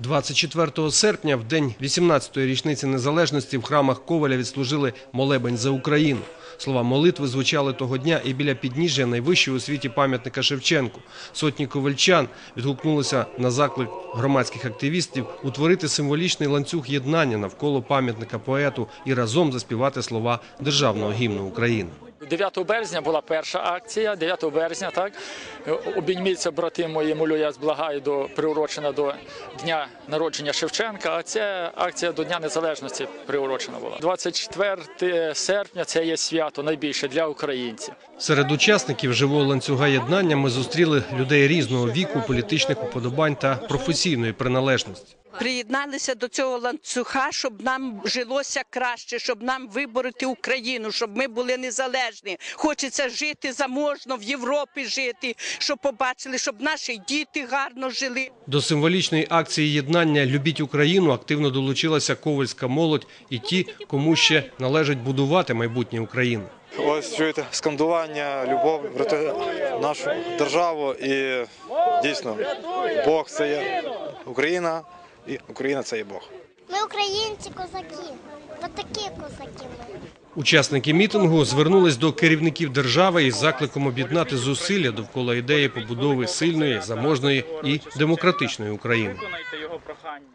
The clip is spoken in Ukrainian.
24 серпня, в день 18-ї річниці незалежності, в храмах Коваля відслужили молебень за Україну. Слова молитви звучали того дня і біля підніжжя найвищого у світі пам'ятника Шевченку. Сотні ковальчан відгукнулися на заклик громадських активістів утворити символічний ланцюг єднання навколо пам'ятника поету і разом заспівати слова державного гімну України. 9 березня була перша акція. 9 березня, так обійміться, брати мої, молю, я зблагаю до приурочена до дня народження Шевченка. А ця акція до Дня Незалежності приурочена була. 24 серпня це є свято найбільше для українців. Серед учасників живого ланцюга єднання ми зустріли людей різного віку, політичних уподобань та професійної приналежності. Приєдналися до цього ланцюга, щоб нам жилося краще, щоб нам вибороти Україну, щоб ми були незалежні. Хочеться жити заможно в Європі жити, щоб побачили, щоб наші діти гарно жили. До символічної акції єднання Любіть Україну активно долучилася ковальська молодь і ті, кому ще належить будувати майбутнє України. Ось чуєте скандування, любов, брати нашу державу і дійсно Бог це є Україна, і Україна це є Бог. Ми українці козаки. Отакі козаки ми. Учасники мітингу звернулись до керівників держави із закликом об'єднати зусилля довкола ідеї побудови сильної, заможної і демократичної України. Виконайте його прохання.